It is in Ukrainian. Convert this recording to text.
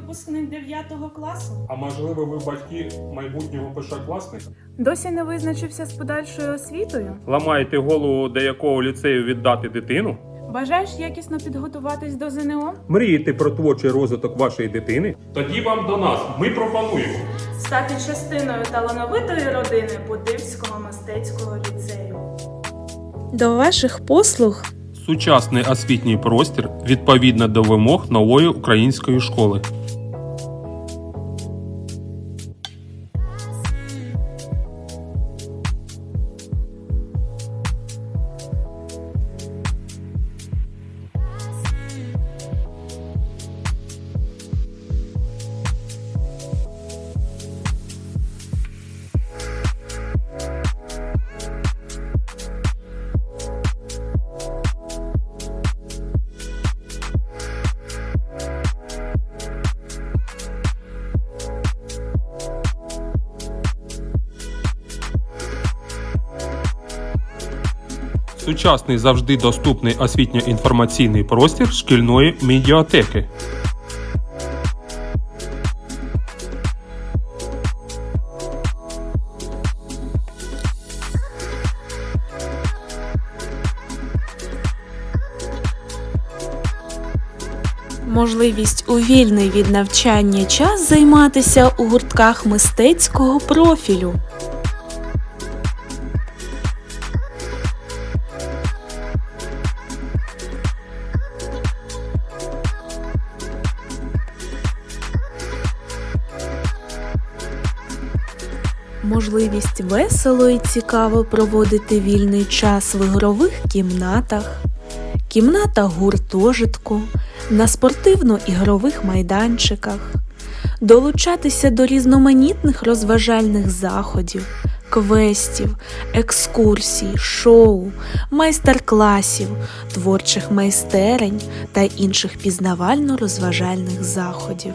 випускник 9 класу? А можливо, ви батьки майбутнього першокласника? Досі не визначився з подальшою освітою? Ламаєте голову, до якого ліцею віддати дитину? Бажаєш якісно підготуватись до ЗНО? Мрієте про творчий розвиток вашої дитини? Тоді вам до нас. Ми пропонуємо. Стати частиною талановитої родини Будивського мистецького ліцею. До ваших послуг Сучасний освітній простір відповідно до вимог нової української школи. Сучасний завжди доступний освітньо-інформаційний простір шкільної медіатеки. можливість у вільний від навчання час займатися у гуртках мистецького профілю. Можливість весело і цікаво проводити вільний час в ігрових кімнатах, кімната гуртожитку, на спортивно-ігрових майданчиках, долучатися до різноманітних розважальних заходів, квестів, екскурсій, шоу, майстер-класів, творчих майстерень та інших пізнавально-розважальних заходів.